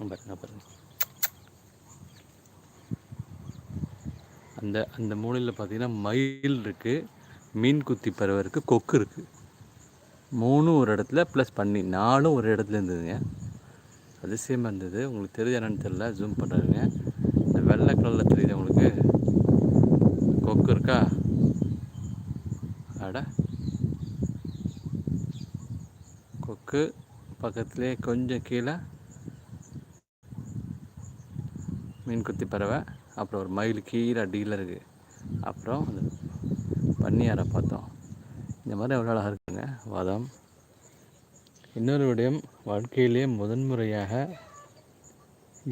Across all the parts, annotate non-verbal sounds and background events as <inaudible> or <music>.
பாருங்க பாருங்க அந்த அந்த மூலையில் பார்த்தீங்கன்னா மயில் இருக்குது மீன் குத்தி பறவை இருக்குது கொக்கு இருக்குது மூணும் ஒரு இடத்துல ப்ளஸ் பண்ணி நாலும் ஒரு இடத்துல இருந்ததுங்க. அதிசயமாக இருந்தது. உங்களுக்கு தெரியுது என்னன்னு தெரியல ஜூம் பண்ணுறாருங்க இந்த வெள்ளை கலரில் தெரியுது உங்களுக்கு. கொக்கு இருக்கா? அட. கொக்கு பக்கத்துலேயே கொஞ்சம் கீழே மீன் குத்தி பறவை அப்புறம் ஒரு மயில் கீழே அடியில் இருக்குது அப்புறம் அந்த பன்னியாரை பார்த்தோம். இந்த மாதிரி எவ்வளோ அழகாக இருக்குங்க. வாதம். இன்னொரு விடயம் வாழ்க்கையிலே முதன்முறையாக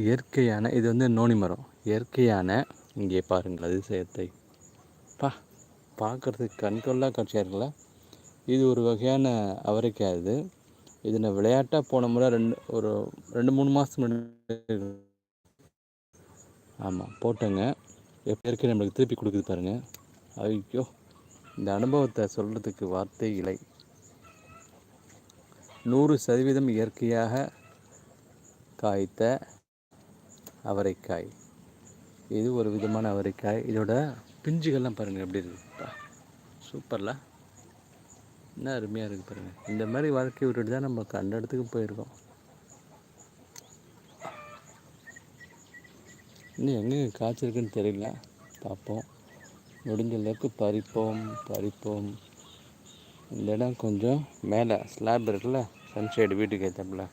இயற்கையான இது வந்து நோனி மரம். இயற்கையான இங்கே பாருங்கள் அதிசயத்தை. பா பார்க்குறதுக்கு கண்கொள்ளா காட்சியாக இருக்குல்ல? இது ஒரு வகையான அவரைக்காய் இது. இது நான் விளையாட்டாக போன முறை ரெண்டு ஒரு ரெண்டு மூணு மாதத்துக்கு முன்னாடி ஆமாம் போட்டேங்க. எப்போ நம்மளுக்கு திருப்பி கொடுக்குது பாருங்கள் ஐயோ இந்த அனுபவத்தை சொல்கிறதுக்கு வார்த்தை இல்லை. நூறு சதவீதம் இயற்கையாக காய்த்த அவரைக்காய். இது ஒரு விதமான அவரைக்காய். இதோட பிஞ்சுகள்லாம் பாருங்கள் எப்படி இருக்குப்பா சூப்பரில். என்ன அருமையாக இருக்குது பாருங்கள் இந்த மாதிரி வாழ்க்கை விட்டுட்டு தான் நம்ம கண்ட இடத்துக்கு போயிருக்கோம். இன்னும் எங்கே காய்ச்சிருக்குன்னு தெரியல. பார்ப்போம். முடிஞ்ச அளவுக்கு பறிப்போம் பறிப்போம். இந்த இடம் கொஞ்சம் மேலே ஸ்லாப் இருக்குல்ல சன்ஷைடு வீட்டுக்கு ஏற்றப்பில்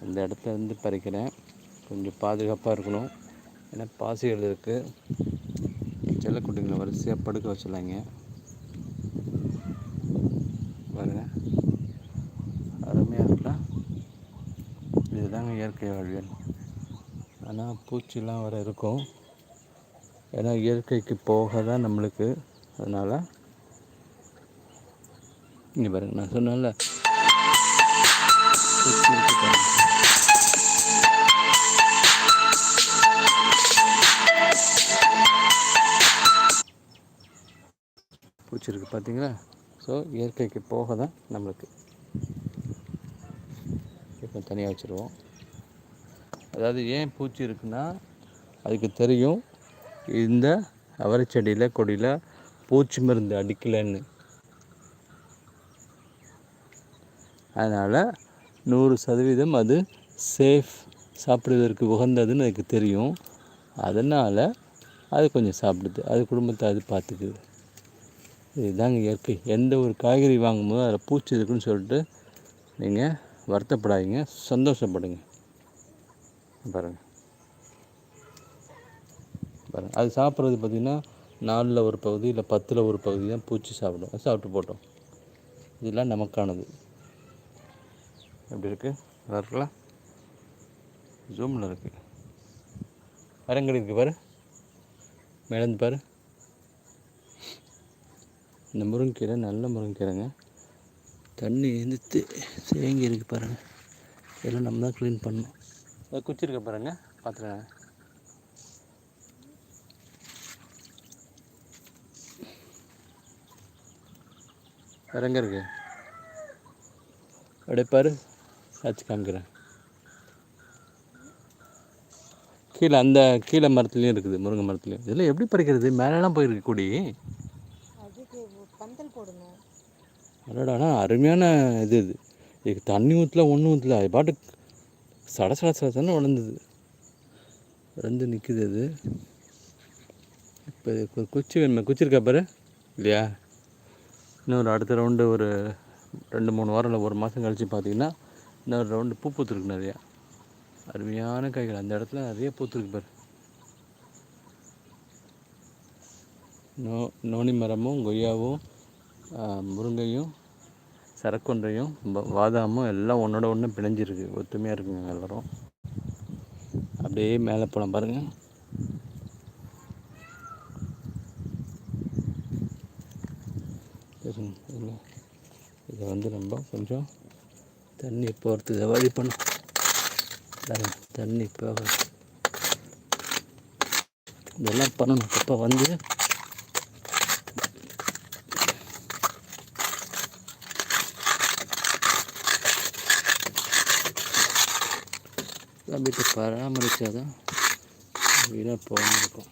அந்த இடத்துல இருந்து பறிக்கிறேன். கொஞ்சம் பாதுகாப்பாக இருக்கணும். ஏன்னா பாசிகள் இருக்குது செல்லக்குட்டிங்களை வரிசையாக படுக்க வச்சிடலாங்க. பாருங்க. அருமையாக இருக்குல்ல இதுதாங்க இயற்கை வாழ்வியல். ஆனால் பூச்சிலாம் வர இருக்கும். ஏன்னா இயற்கைக்கு போக தான் நம்மளுக்கு அதனால் இங்கே பாருங்க நான் சொன்னேன்ல. பூச்சி பூச்சி இருக்குது பார்த்தீங்களா ஸோ இயற்கைக்கு போக தான் நம்மளுக்கு. இப்போ தனியாக வச்சுருவோம். அதாவது ஏன் பூச்சி இருக்குன்னா அதுக்கு தெரியும் இந்த அவரை செடியில் கொடியில் பூச்சி மருந்து அடிக்கலைன்னு. அதனால் நூறு சதவீதம் அது சேஃப் சாப்பிடுவதற்கு உகந்ததுன்னு அதுக்கு தெரியும். அதனால் அது கொஞ்சம் சாப்பிடுது. அது குடும்பத்தை அது பார்த்துக்குது. இதுதாங்க இயற்கை. எந்த ஒரு காய்கறி வாங்கும்போது அதில் பூச்சி இருக்குன்னு சொல்லிட்டு நீங்கள் வருத்தப்படாதீங்க. சந்தோஷப்படுங்க. பாருங்கள் பாருங்கள் அது சாப்பிட்றது பார்த்திங்கன்னா நாலில் ஒரு பகுதி இல்லை பத்தில் ஒரு பகுதி தான் பூச்சி சாப்பிடும். அது சாப்பிட்டு போட்டோம். இதெல்லாம் நமக்கானது. எப்படி இருக்குது நல்லா இருக்குல்ல ஜூமில் இருக்குது வரங்கடி இருக்குது பாரு. மேலேருந்து பாரு. இந்த முருங்கைக்கீரை நல்ல முருங்கைக்கீரைங்க. தண்ணி எழுந்துட்டு தேங்கி இருக்கு பாருங்கள் இதெல்லாம் நம்ம தான் க்ளீன் பண்ணணும். குச்சி இருக்க பாருங்க பார்த்துக்கங்க வேற எங்கே இருக்கு? அப்படியே பாரு சாச்சு காமிக்கிறேன். கீழே அந்த கீழே மரத்துலேயும் இருக்குது முருங்கை மரத்துலேயும். இதெல்லாம் எப்படி பறிக்கிறது? மேலெலாம் போயிருக்கு கொடி. பந்தல் போடணும். அடடானா அருமையான இது இது. இதுக்கு தண்ணி ஊற்றல ஒன்றும் ஊற்றல அது பாட்டுக்கு சட சட சடத்தானே சடன்னு வளர்ந்தது வளர்ந்து நிற்குது அது. இப்போ ஒரு குச்சி வேணுமே குச்சி இருக்கா பாரு. இல்லையா? இன்னொரு அடுத்த ரவுண்டு ஒரு ரெண்டு மூணு வாரம் இல்லை ஒரு மாதம் கழித்து பார்த்தீங்கன்னா இன்னொரு ரவுண்டு பூ பூத்துருக்கு நிறையா. அருமையான காய்கள். அந்த இடத்துல நிறைய பூத்துருக்கு பாரு. நோ நோனி மரமும் கொய்யாவும் முருங்கையும் சரக்குண்டையும் ப- எல்லாம் ஒன்றோட ஒன்று பிணைஞ்சிருக்கு. ஒத்துமையாக இருக்குங்க எல்லாரும். அப்படியே மேலே போகலாம் பாருங்கள் சரிங்க இல்லை இதை வந்து நம்ம கொஞ்சம் தண்ணி போகிறதுக்கு வழி பண்ணும் தண்ணி போக இதெல்லாம் பண்ணணும். இப்போ வந்து அதான் வீட்டை பராமரித்தாதான் வீடாக போகாமல் இருக்கும்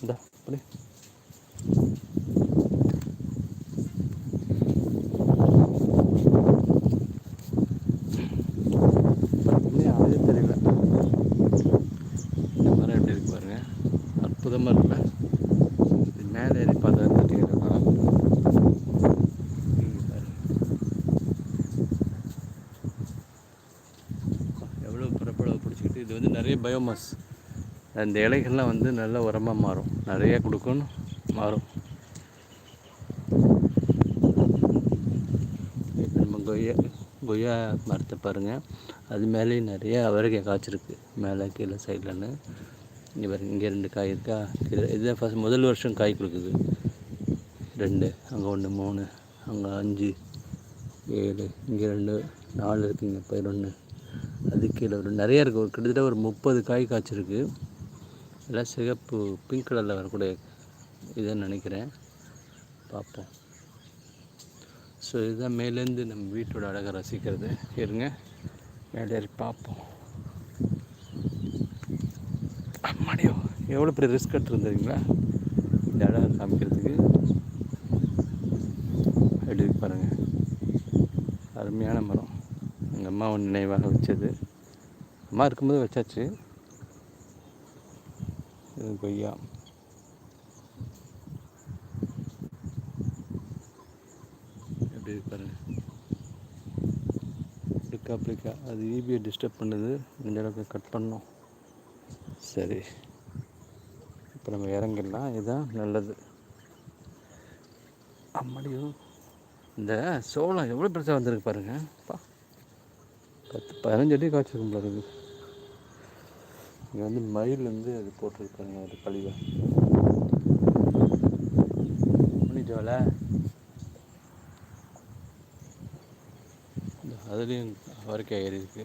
இந்தா அப்படி பயோமாஸ் அந்த இலைகள்லாம் வந்து நல்ல உரமாக மாறும். நிறையா கொடுக்கும்னு மாறும். இப்போ நம்ம கொய்யா கொய்யா மரத்தை பாருங்கள் அது மேலேயும் நிறைய அவரைக்காய் காய்ச்சிருக்கு. மேலே கீழே சைட்லன்னு. இங்கே பாருங்க இங்கே ரெண்டு காய் இருக்கா? கீழே இதுதான் ஃபஸ்ட் முதல் வருஷம் காய் கொடுக்குது. ரெண்டு அங்கே ஒன்று மூணு அங்கே அஞ்சு ஏழு இங்கே ரெண்டு நாலு இருக்குங்க பதினொன்று அது கீழே ஒரு நிறைய இருக்குது ஒரு கிட்டத்தட்ட ஒரு முப்பது காய் காய்ச்சிருக்கு. எல்லாம் சிகப்பு பிங்க் கலரில் வரக்கூடிய இதுன்னு நினைக்கிறேன். பார்ப்போம். ஸோ இதுதான் மேலேருந்து நம்ம வீட்டோட அழகை ரசிக்கிறது. இருங்க. மேலே ஏறி பார்ப்போம். அம்மாடியோ எவ்வளோ பெரிய ரிஸ்க் எடுத்துருந்துருங்களா இந்த அழகை காமிக்கிறதுக்கு. எப்படி பாருங்கள் அருமையான மரம். எங்கள் அம்மா நினைவாக வச்சது. அம்மா இருக்கும்போது வச்சாச்சு. இது கொய்யா. எப்படி பாருங்க. இருக்கா அப்படிக்கா அது ஈபியை டிஸ்டர்ப் பண்ணுது. இந்த அளவுக்கு கட் பண்ணோம். சரி. இப்போ நம்ம இறங்கிடலாம். இதுதான் நல்லது. அம்மாடியோ இந்த சோளம் எவ்வளோ பெருசாக வந்திருக்கு பாருங்க. பா. பத்து பதினஞ்சு அடி காய்ச்சிருக்கும் பாருங்க. இங்கே வந்து மயில் வந்து அது போட்டிருக்காங்க அது கழிவை. முடிஞ்சோல அதுலேயும் அவரைக்காய் ஏறி இருக்கு.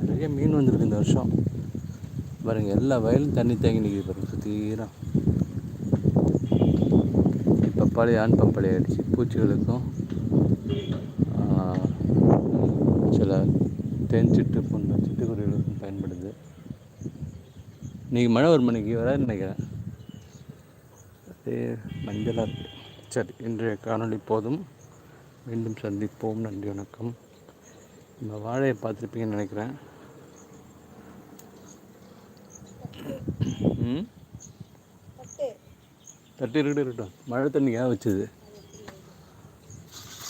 நிறைய மீன் வந்திருக்கு இந்த வருஷம். பாருங்க எல்லா வயலும் தண்ணி தேங்கி நிற்கிது பாருங்க சுத்தீரம் பப்பாளி ஆண் பப்பாளி ஆயிடுச்சு. பூச்சிகளுக்கும் ஆ, சில தேன் சிட்டு போன்ற சிட்டுக்குருவிகளுக்கும் பயன்படுது. இன்றைக்கி மழை ஒரு மணிக்கு வராதுன்னு நினைக்கிறேன். அப்படியே மஞ்சளாக இருக்கு. சரி இன்றைய காணொளி போதும். மீண்டும் சந்திப்போம். நன்றி வணக்கம். இந்த வாழையை பார்த்துருப்பீங்கன்னு நினைக்கிறேன். ம்? தட்டு தட்டி இருக்கட்டும் இருக்கட்டும். மழை தண்ணியாக வச்சது?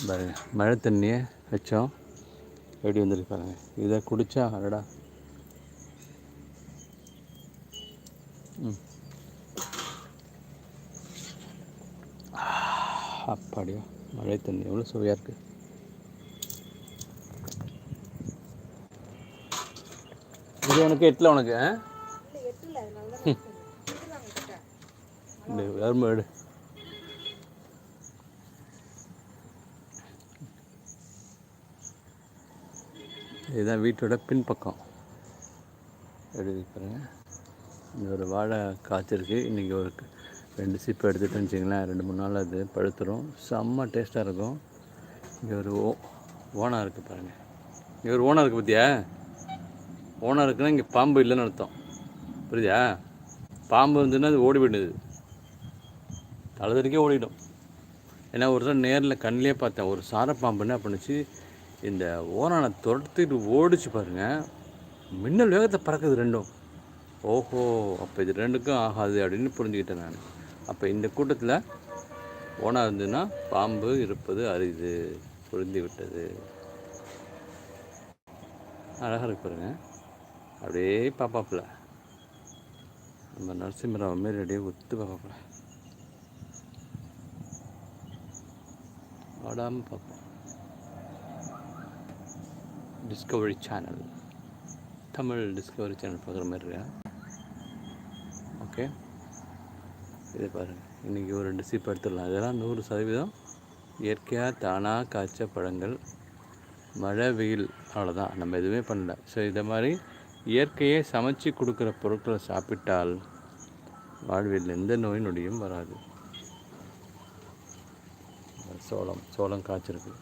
பாருங்க மழை தண்ணியை வச்சோம். எப்படி வந்திருக்கு இதை குடிச்சா அடடா. ம். அப்பாடியா மழை தண்ணி. எவ்வளோ சுவையாக இருக்குது இது உனக்கு எட்டில் உனக்கு ஆ? இல்லை எட்டில் அதனால தான் கொடுக்குறாங்க கிட்ட இந்த வேர்மை எடு இதுதான் வீட்டோட பின்பக்கம். எப்படி பாருங்கள் பாருங்க. இங்கே ஒரு வாழை காய்ச்சிருக்கு இன்றைக்கி ஒரு ரெண்டு சிப்பு எடுத்துகிட்டு வச்சிங்களேன் ரெண்டு மூணு நாள் அது பழுத்துரும். செம்ம டேஸ்ட்டாக இருக்கும். இங்கே ஒரு ஓ ஓனாக இருக்குது பாருங்கள் இங்கே ஒரு ஓனாக இருக்குது பார்த்தியா ஓனாக இருக்குன்னா இங்கே பாம்பு இல்லைன்னு அர்த்தம். புரியுதா? பாம்பு இருந்ததுன்னா அது ஓடி போயிடுது. தலதறிக்கே ஓடிடும். ஏன்னா ஒரு தடவை நேரில் கண்ணிலே பார்த்தேன். ஒரு சாரப்பாம்பு என்ன பண்ணுச்சு இந்த ஓனானை துரத்திட்டு ஓடிச்சு பாருங்கள் மின்னல் வேகத்தை பறக்குது ரெண்டும். ஓஹோ அப்போ இது ரெண்டுக்கும் ஆகாது அப்படின்னு புரிஞ்சுக்கிட்டேன் நான். அப்போ இந்த கூட்டத்தில் ஓனாக இருந்ததுன்னா பாம்பு இருப்பது அரிது. புரிந்து விட்டது அழகாக இருக்கு பாருங்க. அப்படியே பாப்பாப்பில். நம்ம நரசிம்மராவ் மாரி அப்படியே ஒத்து பார்ப்பாப்புல ஆடாமல் பார்ப்போம் Discovery channel Tamil Discovery channel பார்க்குற மாதிரி இருக்கா? ஓகே இதை பாருங்கள் இன்றைக்கி ஒரு ரெண்டு எடுத்துடலாம். இதெல்லாம் நூறு சதவீதம் இயற்கையாக தானாக காய்ச்ச பழங்கள் மழை வெயில் அவ்வளோதான் நம்ம எதுவுமே பண்ணல. ஸோ இதை மாதிரி இயற்கையே சமைச்சு கொடுக்குற பொருட்களை சாப்பிட்டால் வாழ்வில் எந்த நோய் நொடியும் வராது. சோளம் சோளம் காய்ச்சிருக்கு.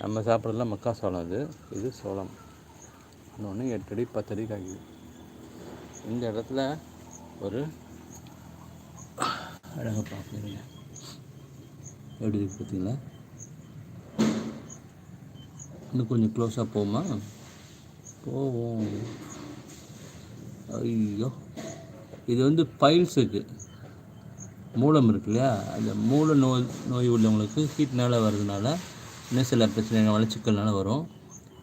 நம்ம சாப்பிட்றதுலாம் மக்காசோளம் இது இது சோளம். இன்னொன்று எட்டு அடி பத்து காய்க்குது இந்த இடத்துல ஒரு அழகாக பார்க்குறீங்க எப்படி இருக்கு பார்த்தீங்களா? இன்னும் கொஞ்சம் க்ளோஸாக போவோமா போவோம். ஐயோ. இது வந்து பைல்ஸுக்கு மூலம் இருக்கு இல்லையா? அந்த மூல நோய் நோய் உள்ளவங்களுக்கு ஹீட்னால வர்றதுனால இன்னும் சில பிரச்சனைகள் வளர்ச்சிக்கல்னால வரும்.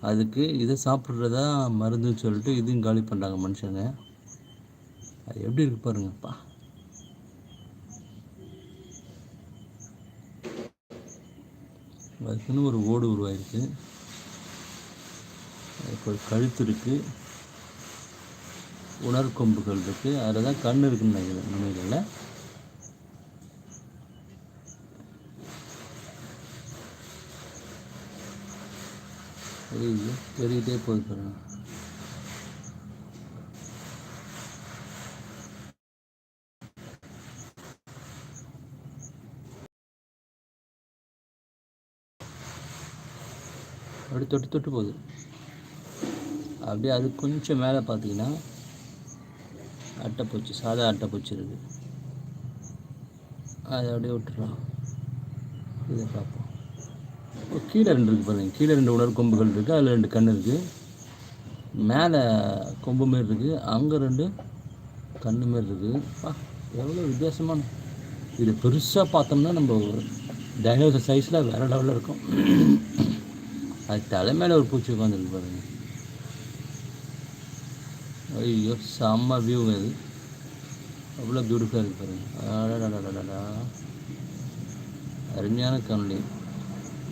அதுக்கு இதை சாப்பிட்றதா மருந்துன்னு சொல்லிட்டு இதையும் காலி பண்ணுறாங்க மனுஷங்க. அது எப்படி இருக்கு பாருங்கப்பா. அதுக்குன்னு ஒரு ஓடு உருவாயிருக்கு. அதுக்கு ஒரு கழுத்து இருக்குது உணர்கொம்புகள் இருக்குது அதில் தான் கண் இருக்குன்னு நினைக்கிறேன் நுமைகளில் தெரியுது பெருகிட்டே போகுது பாருங்க அப்படி தொட்டு தொட்டு போகுது. அப்படியே அது கொஞ்சம் மேலே பார்த்தீங்கன்னா அட்டைப்பூச்சி சாதா அட்டைப்பூச்சி இருக்குது. அதை அப்படியே விட்டுறலாம் இதை பார்ப்போம். கீழே ரெண்டு இருக்குது பாருங்கள் கீழே ரெண்டு உணர் கொம்புகள் இருக்குது அதில் ரெண்டு கண் இருக்குது மேலே கொம்பு மாரி இருக்குது அங்கே ரெண்டு கண்ணு மாரி இருக்குது பா எவ்வளோ வித்தியாசமான. இது பெருசாக பார்த்தோம்னா நம்ம டைனோசர் சைஸில் வேறு லெவலில் இருக்கும். அது தலை மேலே ஒரு பூச்சி உட்காந்துருக்கு பாருங்க. ஐயோ செம்ம வியூங்க அது அவ்வளோ பியூட்டிஃபுல்லாக இருக்குது பாருங்க. அடடடடடடா. அருமையான கண்ணி.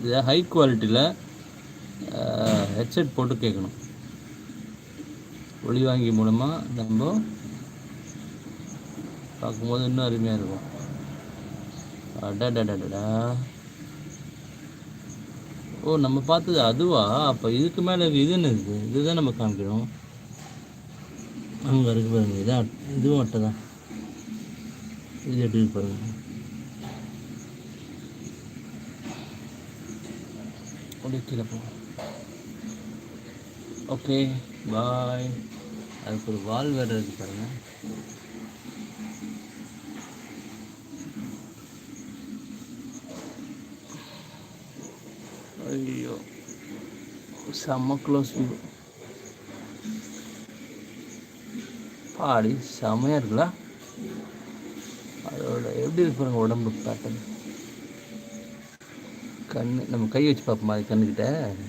இதை ஹை குவாலிட்டியில் ஹெட்செட் போட்டு கேட்கணும். ஒளி வாங்கி மூலமாக நம்ம பார்க்கும்போது இன்னும் அருமையாக இருக்கும். அடடடடா ஓ நம்ம பார்த்தது அதுவா? அப்போ இதுக்கு மேலே இது என்ன இருக்குது இதுதான் நம்ம காமிக்கணும் அங்கே இருக்கு பாருங்கள் இதான் இதுவும் அட்டை தான். இது எப்படி பாருங்கள் அப்படியே கீழே போ ஓகே பாய் அதுக்கு ஒரு வால் வேறு இருக்குது பாருங்கள் ஐயோ செம்ம க்ளோஸ் வியூ பாடி செம்மையாக இருக்குல்ல அதோட எப்படி இருக்கு பாருங்க உடம்பு பேட்டர்ன் கண் நம்ம கை வச்சு பார்ப்போமா அது கண்ணுக்கிட்ட?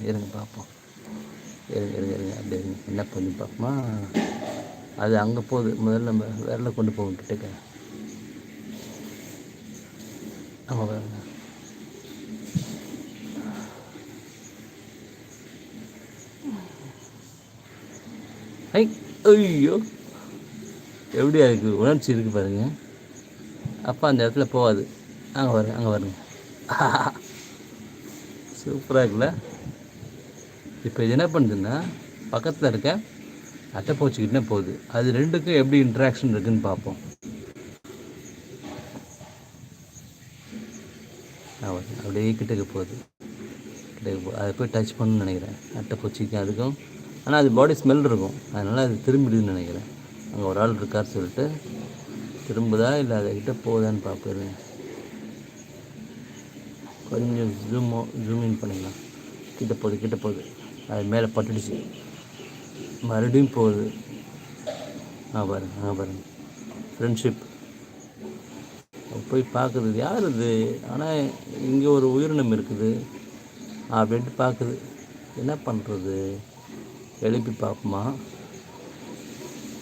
இருங்க பார்ப்போம். இருங்க இருங்க இருங்க. அப்படி இருங்க என்ன பண்ணி பார்ப்போமா? அது அங்கே போகுது. முதல்ல நம்ம விரல கொண்டு போவோம் கிட்டக்க ஆமாம் பாருங்க ஐ ஐயோ. எப்படி அதுக்கு உணர்ச்சி இருக்குது பாருங்க. அப்போ அந்த இடத்துல போகாது. அங்கே வருங்க அங்கே <laughs> வருங்க. சூப்பராக இருக்குல்ல? இப்போ இது என்ன பண்ணுதுன்னா பக்கத்தில் இருக்க அட்டைப்பூச்சிக்கிட்டே போகுது. அது ரெண்டுக்கும் எப்படி இன்ட்ராக்ஷன் இருக்குன்னு பார்ப்போம் அப்படியே கிட்டக்கு போகுது. கிட்டக்கு போ அதை போய் டச் பண்ணணும்னு நினைக்கிறேன். அட்டைப்பூச்சிக்கும் அதுக்கும். ஆனால் அது பாடி ஸ்மெல் இருக்கும். அதனால் அது திரும்பிடுதுன்னு நினைக்கிறேன். அங்கே ஒரு ஆள் இருக்கார் சொல்லிட்டு திரும்புதா இல்லை அதை கிட்டே போகுதான்னு பார்ப்பேன் கொஞ்சம் ஜூமோ ஜூம் இன் பண்ணிக்கலாம். கிட்ட போகுது கிட்ட போகுது. அது மேலே பட்டுடுச்சு. மறுபடியும் போகுது. ஆ பாருங்க ஆ பாருங்க. ஃப்ரெண்ட்ஷிப் போய் பார்க்குறது. யார் இது ஆனால் இங்கே ஒரு உயிரினம் இருக்குது. அப்படின்ட்டு பார்க்குது. என்ன பண்ணுறது எழுப்பி பார்ப்போமா?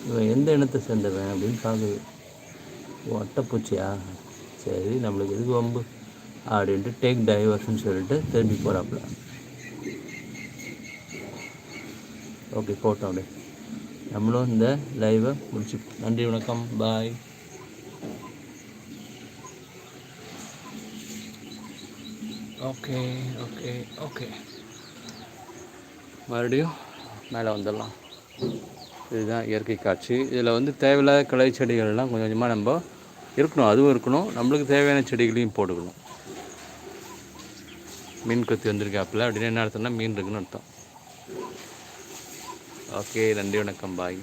இவன் எந்த இனத்தை சேர்ந்தவன் அப்படின்னு பார்க்குது. ஓ அட்டைப்பூச்சியா? சரி நம்மளுக்கு எதுக்கு வம்பு? அப்படின்ட்டு டேக் டைவர்ஷன் சொல்லிட்டு திரும்பி போகிறாப்புல ஓகே போட்டோம் அப்படியே. நம்மளும் இந்த லைவை முடிச்சு நன்றி வணக்கம். பாய் ஓகே ஓகே ஓகே மறுபடியும் மேலே வந்துடலாம். இதுதான் இயற்கை காட்சி. இதில் வந்து தேவையில்லாத கிளை செடிகள்லாம் கொஞ்சம் கொஞ்சமாக நம்ம இருக்கணும். அதுவும் இருக்கணும். நம்மளுக்கு தேவையான செடிகளையும் போட்டுக்கணும். மீன் கொத்தி வந்திருக்காப்புல. அப்படின்னு என்ன அர்த்தம்னா மீன் இருக்குன்னு அர்த்தம். ஓகே நன்றி வணக்கம் பாய்.